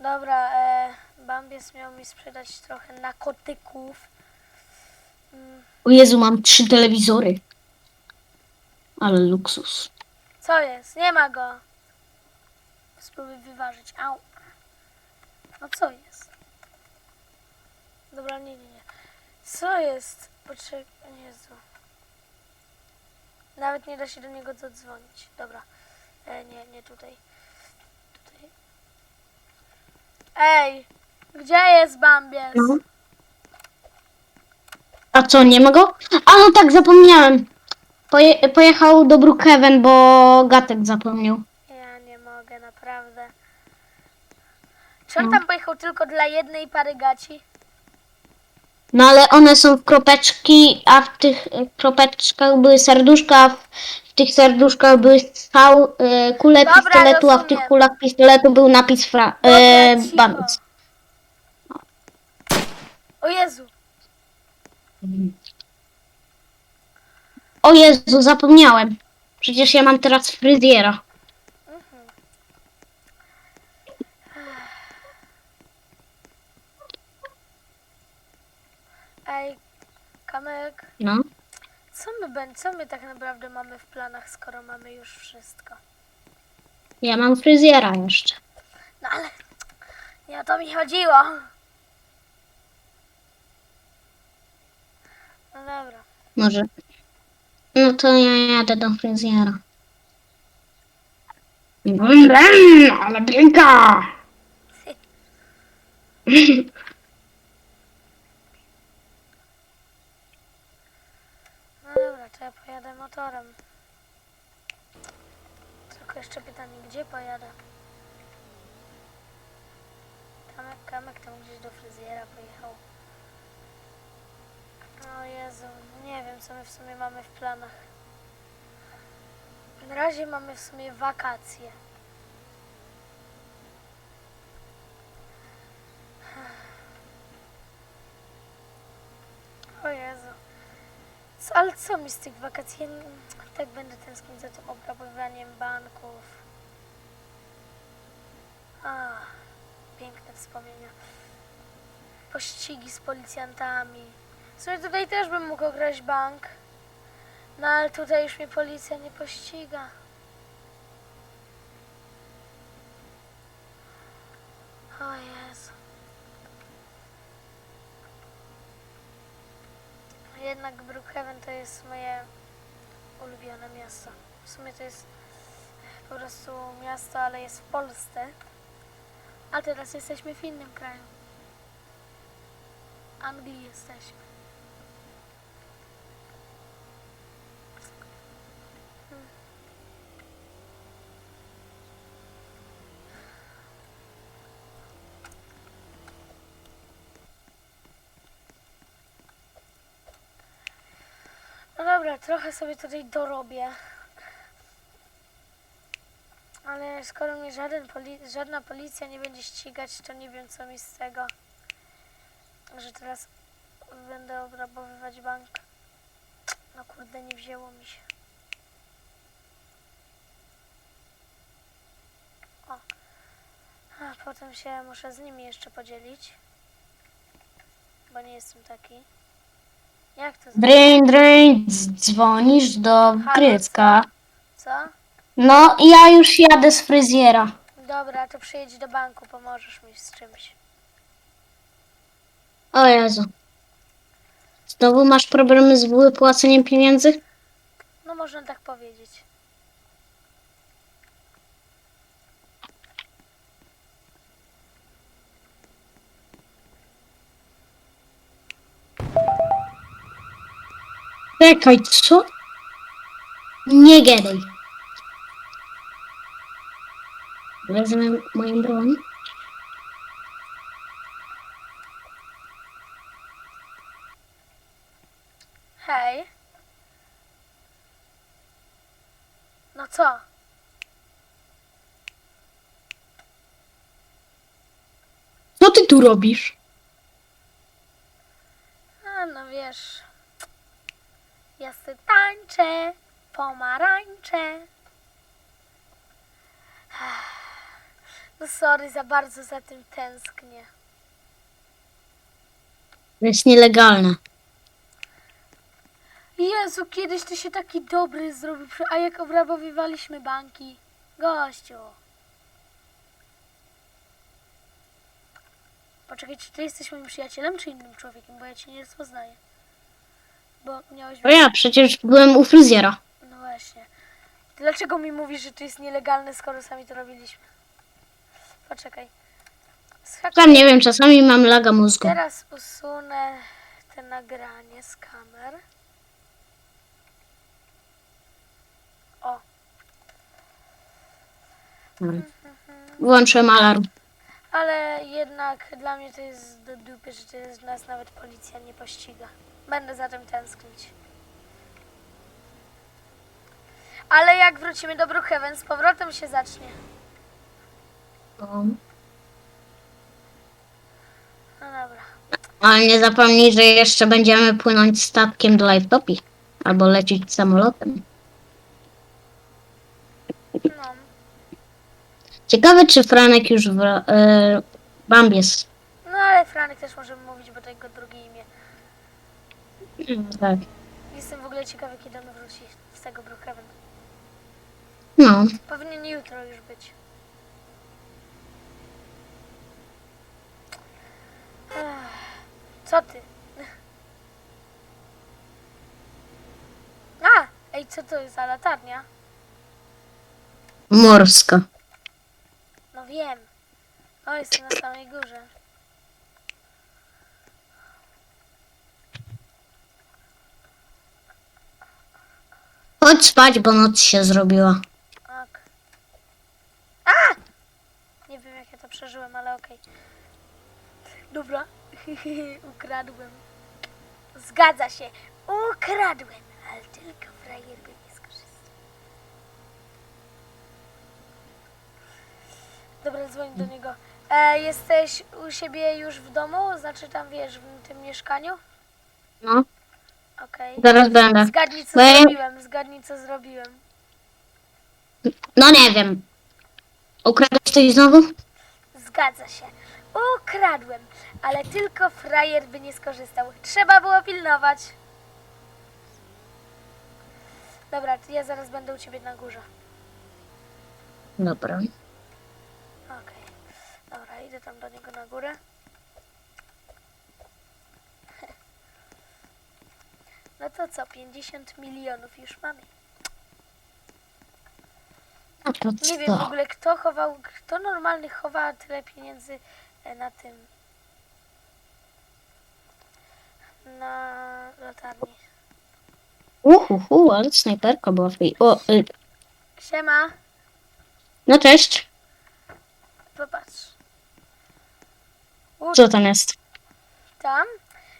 Dobra, e, Bambies miał mi sprzedać trochę narkotyków. Mm, O Jezu, mam trzy telewizory. Ale luksus. Co jest? Nie ma go. Spróbuj wyważyć. Au. No co jest? Dobra, nie, nie, nie. Co jest? Poczekaj, Jezu. Nawet nie da się do niego zadzwonić. Dobra. E, nie, nie tutaj. Tutaj. Ej! Gdzie jest Bambies? No. A co, nie ma go? A no tak, zapomniałem. Poje pojechał do Brookhaven, bo Gatek zapomniał. Ja nie mogę, naprawdę. Czy on No. tam pojechał tylko dla jednej pary gaci? No ale one są w kropeczki, a w tych e, kropeczkach były serduszka, a w, w tych serduszkach były strzał, e, kule Dobra, pistoletu, a w tych rozumiem. kulach pistoletu był napis fra... Dobra, E, cicho. Bambus. O Jezu! O Jezu, zapomniałem. Przecież ja mam teraz fryzjera. Ej, Kamek, No. Co my, ben- co my tak naprawdę mamy w planach, skoro mamy już wszystko? Ja mam fryzjera jeszcze. No ale nie o to mi chodziło. No dobra. Może. No to ja jadę do fryzjera. Mm, ale blinka! No dobra, to ja pojadę motorem. Tylko jeszcze pytanie, gdzie pojadę? Kamek, Kamek tam gdzieś do fryzjera pojechał. O Jezu, nie wiem co my w sumie mamy w planach. Na razie mamy w sumie wakacje. O Jezu. Co, ale co mi z tych wakacji? Ja Tak będę tęsknić za tym obrabowaniem banków. A, piękne wspomnienia. Pościgi z policjantami. W sumie tutaj też bym mógł ograć bank. No ale tutaj już mnie policja nie pościga. O Jezu. Jednak Brookhaven to jest moje ulubione miasto. W sumie to jest po prostu miasto, ale jest w Polsce. A teraz jesteśmy w innym kraju. Anglii jesteśmy. Dobra, trochę sobie tutaj dorobię. Ale skoro mnie żaden poli- żadna policja nie będzie ścigać, to nie wiem co mi z tego, że teraz będę obrabowywać bank. No kurde, nie wzięło mi się. O. A potem się muszę z nimi jeszcze podzielić. Bo nie jestem taki. Jak to zrobić? Drain, drain, dzwonisz do Grycka. Co? No, ja już jadę z fryzjera. Dobra, to przyjedź do banku, pomożesz mi z czymś. O Jezu. Znowu masz problemy z wypłaceniem pieniędzy? No można tak powiedzieć. Czekaj, co? Nie gadaj. Wezmę moją broń. Hej. No co? Co ty tu robisz? A no wiesz. Tańczę, pomarańcze. No sorry, za bardzo za tym tęsknię. To jest nielegalne. Jezu, kiedyś ty się taki dobry zrobił, a jak obrabowywaliśmy banki. Gościu. Poczekaj, czy ty jesteś moim przyjacielem, czy innym człowiekiem, bo ja cię nie rozpoznaję. Bo miałeś... To ja przecież byłem u fryzjera. No właśnie. Dlaczego mi mówisz, że to jest nielegalne, skoro sami to robiliśmy? Poczekaj. Sam nie wiem, czasami mam laga mózgu. Teraz usunę te nagranie z kamer. O, Włączyłem alarm. ale jednak dla mnie to jest do dupy, że to jest, nas nawet policja nie pościga. Będę za tym tęsknić. Ale jak wrócimy do Brookhaven, z powrotem się zacznie. No dobra. Ale nie zapomnij, że jeszcze będziemy płynąć statkiem do Lifetopi. Albo lecieć samolotem. No. Ciekawe, czy Franek już w e, Bambies. No ale Franek też możemy mówić, bo to jego drugie imię. Tak. Jestem w ogóle ciekawy, kiedy on wróci z tego Brookhaven. No. Powinien jutro już być. Co ty? A! Ej, co to jest za latarnia? Morska. No wiem. O, jestem na samej górze. Chodź spać, bo noc się zrobiła. Ok. A! Nie wiem, jak ja to przeżyłem, ale okej. Dobra. Ukradłem. Zgadza się. Ukradłem. Ale tylko frajer by nie skorzystał. Dobra, dzwoń do niego. E, jesteś u siebie już w domu? Znaczy tam, wiesz, w tym mieszkaniu? No. Okej. Zaraz będę. Zgadnij, co ja- zrobiłem. Zgadnij, co zrobiłem. No nie wiem. Ukradłeś coś znowu? Zgadza się. Ukradłem, ale tylko frajer by nie skorzystał. Trzeba było pilnować. Dobra, to ja zaraz będę u ciebie na górze. Dobra. Okej. Dobra, idę tam do niego na górę. No to co, 50 milionów już mamy. No to Nie wiem w co? ogóle kto chował, kto normalny chowa tyle pieniędzy e, na tym. Na latarni. Uhuhu, ale snajperka była w tej... O, y, Siema, no cześć. popatrz. U, Co tam jest? tam?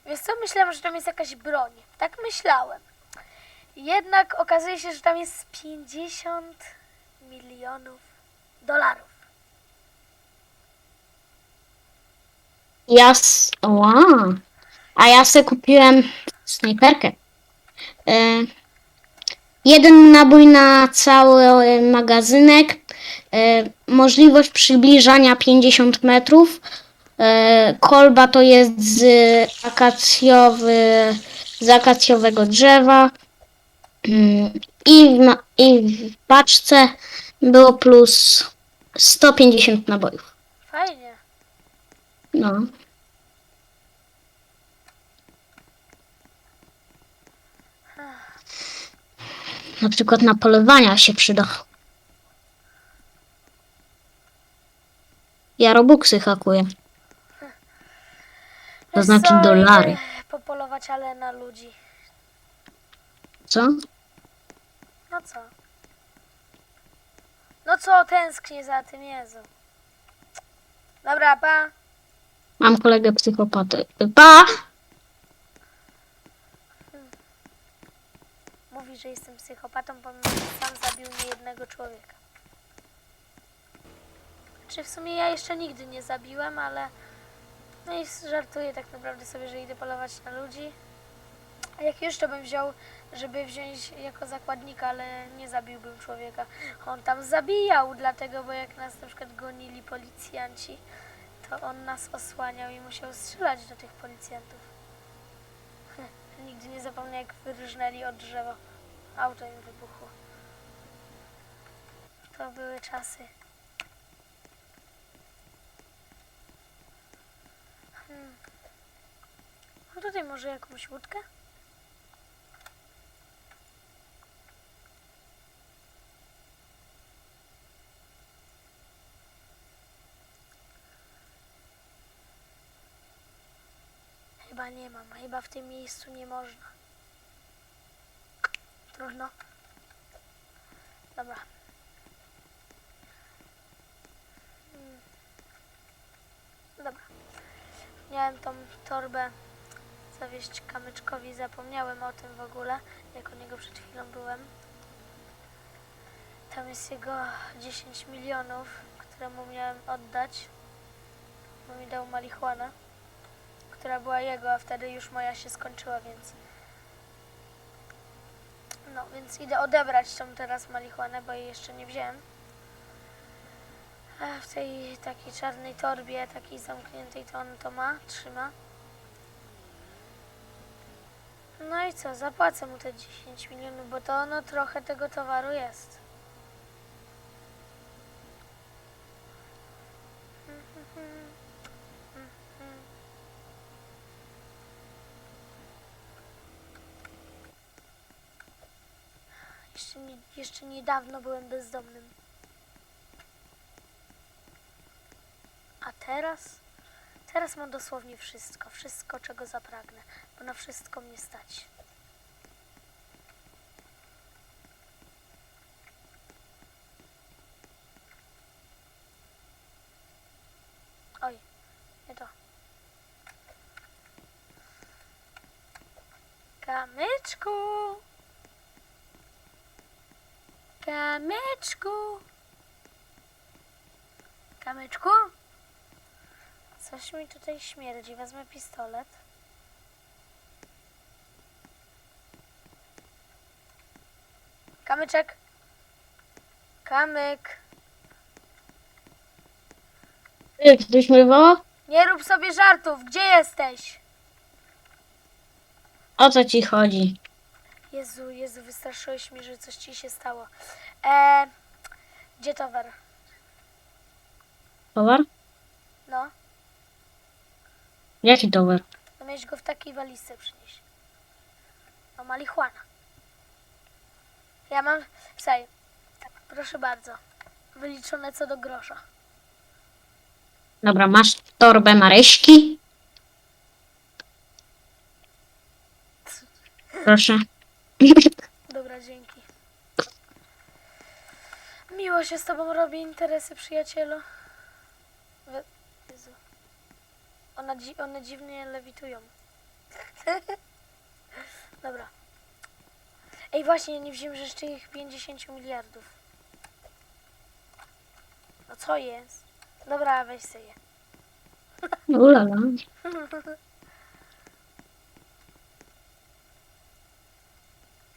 Wiesz co, myślałem, że tam jest jakaś broń. Tak myślałem. Jednak okazuje się, że tam jest 50 milionów dolarów. Ja... Ła. A ja sobie kupiłem snajperkę. E, jeden nabój na cały e, magazynek. E, możliwość przybliżania 50 metrów. Kolba to jest z akacjowy, z akacjowego drzewa. Mm, I w, I w paczce było plus 150 nabojów. Fajnie. No. Na przykład na polowania się przyda. Ja robuxy hakuję. To znaczy dolary. Idę Popolować, ale na ludzi. Co? No co? No co, tęsknię za tym, Jezu. Dobra, pa. Mam kolegę psychopatę. Pa! Mówi, że jestem psychopatą, pomimo że sam zabił niejednego człowieka. Czy w sumie ja jeszcze nigdy nie zabiłem, ale... No i żartuję tak naprawdę sobie, że idę polować na ludzi. A jak to bym wziął, żeby wziąć jako zakładnika, ale nie zabiłbym człowieka. On tam zabijał, dlatego, bo jak nas na przykład gonili policjanci, to on nas osłaniał i musiał strzelać do tych policjantów. Nigdy nie zapomnę, jak wyrżnęli od drzewa. Auto im wybuchło. To były czasy. Hmm. Tutaj może jakąś łódkę? Chyba nie mam, chyba w tym miejscu nie można. Trudno. Dobra. Mm. Dobra. Miałem tą torbę zawieźć kamyczkowi, zapomniałem o tym w ogóle, jak u niego przed chwilą byłem. Tam jest jego 10 milionów, które mu miałem oddać, bo mi dał marihuanę, która była jego, a wtedy już moja się skończyła, więc... No, więc idę odebrać tą teraz marihuanę, bo jej jeszcze nie wziąłem. A w tej takiej czarnej torbie, takiej zamkniętej, to on to ma, trzyma. No i co, zapłacę mu te 10 milionów, bo to no trochę tego towaru jest. Jeszcze, jeszcze niedawno byłem bezdomnym. A teraz? Teraz mam dosłownie wszystko. Wszystko, czego zapragnę. Bo na wszystko mnie stać. Oj, nie to. Kamyczku! Kamyczku! Kamyczku? Coś mi tutaj śmierdzi. Wezmę pistolet. Kamyczek. Kamyk. Ty, ktoś mnie woła? Nie rób sobie żartów. Gdzie jesteś? O co ci chodzi? Jezu, Jezu, wystraszyłeś mnie, że coś ci się stało. E, gdzie towar? Towar? No, Jaki towar? no miałeś go w takiej walizce przynieść. No, marihuana. Ja mam, słuchaj, proszę bardzo, wyliczone co do grosza. Dobra, masz torbę Maryśki? Proszę. Dobra, dzięki. Miło się z tobą robi interesy, przyjacielu. We... Jezu. Ona dzi one dziwnie lewitują. Dobra. Ej, właśnie, nie wziąłem jeszcze ich 50 miliardów. No co jest? Dobra, weź sobie. je. Ulala.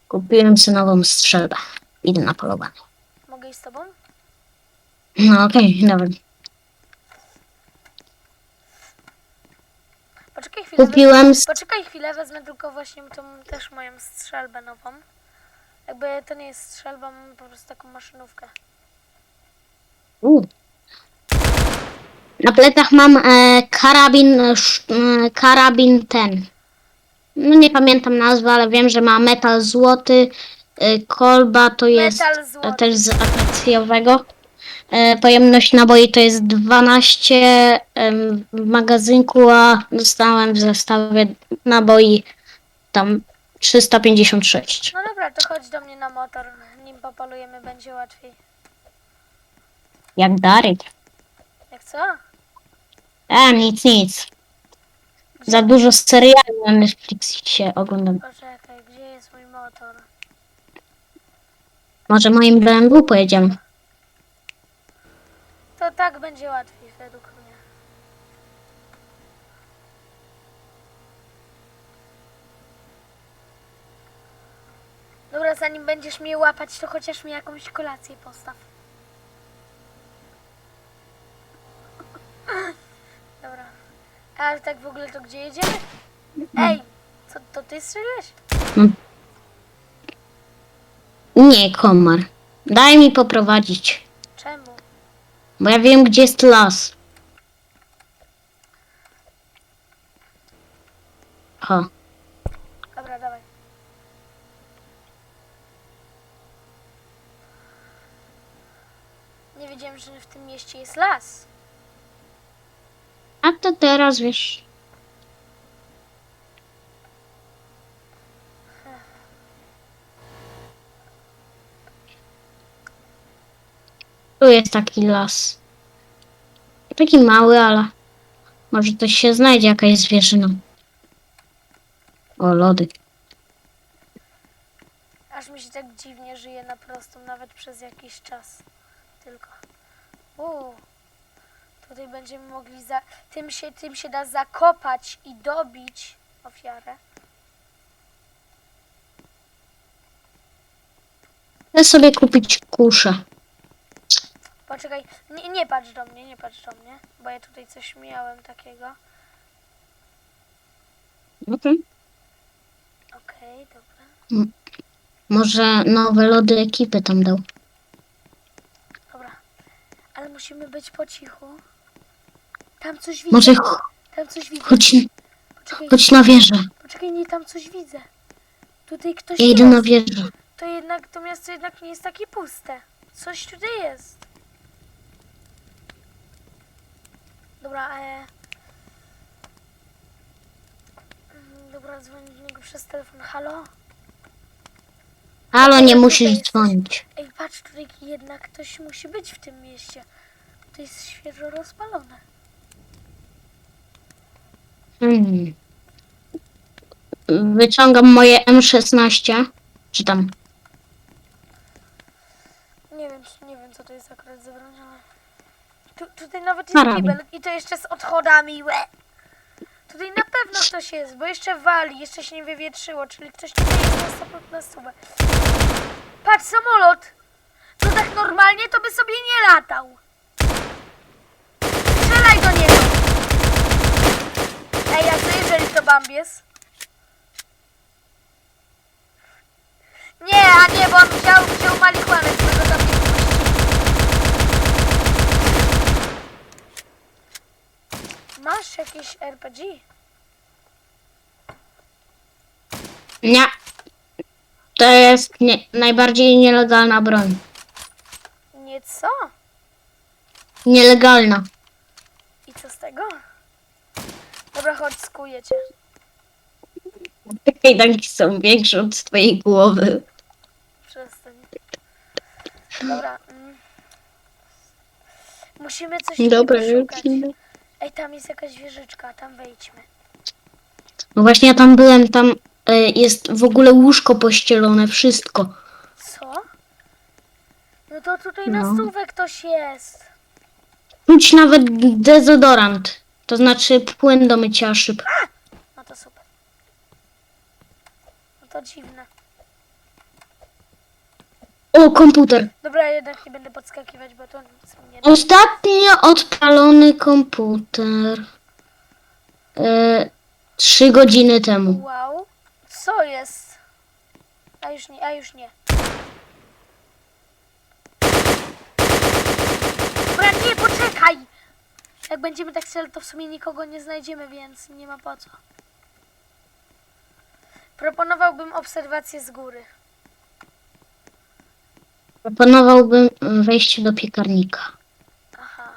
Kupiłem sobie nową strzelbę. Idę na polowanie. Mogę iść z tobą? No okej, dobra. Poczekaj chwilę. Kupiłem... s- Poczekaj chwilę, wezmę tylko właśnie tą też moją strzelbę nową. Jakby to nie jest strzelba, mam po prostu taką maszynówkę. U. Na plecach mam e, karabin, sz, e, karabin ten. No nie pamiętam nazwy, ale wiem, że ma metal złoty. E, kolba to jest Metal e, złoty. też z akacjowego. E, pojemność naboi to jest 12 em, w magazynku, a dostałem w zestawie naboi tam 356. No dobra, to chodź do mnie na motor. Nim popalujemy, będzie łatwiej. Jak Darek. Jak co? E, nic, nic. Za dużo seriali na Netflixie oglądam. Poczekaj, gdzie jest mój motor? Może moim BMW pojedziemy. Tak będzie łatwiej według mnie. Dobra, zanim będziesz mnie łapać, to chociaż mi jakąś kolację postaw. Dobra. Ale tak w ogóle to gdzie jedziemy? Ej, co, to ty strzeliłeś? Nie, komar. Daj mi poprowadzić. Bo ja wiem, gdzie jest las. O, Dobra, dawaj. Nie wiedziałem, że w tym mieście jest las. a to teraz wiesz. Tu jest taki las. Taki mały, ale może to się znajdzie jakaś zwierzyna. O, lody. Aż mi się tak dziwnie żyje na prostą, nawet przez jakiś czas. Tylko. Uuu. Tutaj będziemy mogli za... Tym się, tym się da zakopać i dobić ofiarę. Chcę sobie kupić kuszę. Poczekaj, nie, nie patrz do mnie, nie patrz do mnie, bo ja tutaj coś miałem takiego. Okej. Okej, dobra. Może nowe lody ekipy tam dał. Dobra. Ale musimy być po cichu. Tam coś widzę. Może ch- Tam coś widzę. chodź, Poczekaj, chodź na wieżę. poczekaj, nie, tam coś widzę. Tutaj ktoś Ja idę jest. na wieżę. To jednak, to miasto jednak nie jest takie puste. Coś tutaj jest. Dobra, e... mm, Dobra, dzwonię do niego przez telefon. Halo? Halo, nie musisz dzwonić. Ej, patrz, tutaj jednak ktoś musi być w tym mieście. To jest świeżo rozpalone. Hmm. Wyciągam moje M16. Czy tam? Nie wiem, czy- nie wiem co to jest akurat za broń, ale... Tu, tutaj nawet jest Karabin. kibel i to jeszcze z odchodami, łe! Tutaj na pewno ktoś jest, bo jeszcze wali, jeszcze się nie wywietrzyło, czyli ktoś tutaj jest na 100% na stówę. Patrz, samolot! To tak normalnie to by sobie nie latał. Strzelaj do niego! Ej, a co jeżeli to Bambies? Nie, a nie, bo on wziął, wziął marihuanę, którego tam nie Masz jakieś RPG? Nie. To jest nie, najbardziej nielegalna broń. Nie co? Nielegalna. I co z tego? Dobra, chodź, skuję cię. Te kajdanki są większe od twojej głowy. Przestań. Dobra. Mm. Musimy coś Dobra, już idę. Ej, tam jest jakaś wieżyczka, tam wejdźmy. No właśnie ja tam byłem, tam e, jest w ogóle łóżko pościelone, wszystko. Co? No to tutaj na No. stówę ktoś jest. Czuć nawet dezodorant. To znaczy płyn do mycia szyb. No to super. No to dziwne. O, komputer. Dobra, jednak nie będę podskakiwać, bo to nic mi nie. Ostatnio odpalony komputer. E, Trzy godziny temu. Wow. Co jest? A już nie, a już nie. Dobra, nie, poczekaj! Jak będziemy tak strzelać, to w sumie nikogo nie znajdziemy, więc nie ma po co. Proponowałbym obserwację z góry. Proponowałbym wejście do piekarnika. Aha.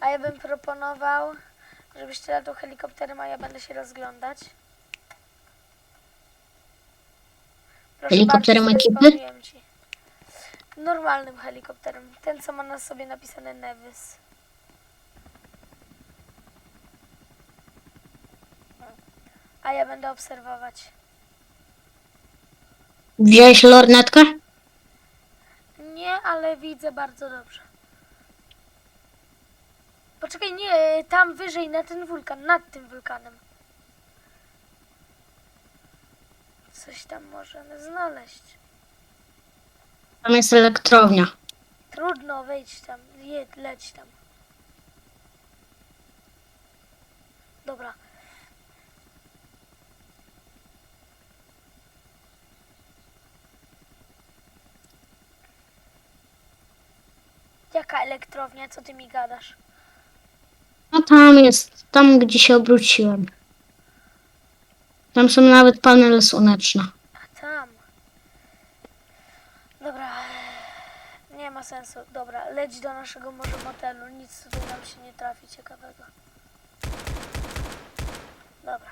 A ja bym proponował, żebyś ty latał helikopterem, a ja będę się rozglądać. Proszę Helikopterem bardzo, ekipy? Ci. Normalnym helikopterem. Ten, co ma na sobie napisane Nevis. A ja będę obserwować. Wziąłeś lornetkę? Nie, ale widzę bardzo dobrze. Poczekaj, nie, tam wyżej na ten wulkan, nad tym wulkanem. Coś tam możemy znaleźć. Tam jest elektrownia. Trudno, wejdź tam, jedź, leć tam. Dobra. Jaka elektrownia? Co ty mi gadasz? No tam jest, tam gdzie się obróciłem. Tam są nawet panele słoneczne. A tam. Dobra. Nie ma sensu. Dobra, leć do naszego może motelu. Nic tutaj nam się nie trafi ciekawego. Dobra.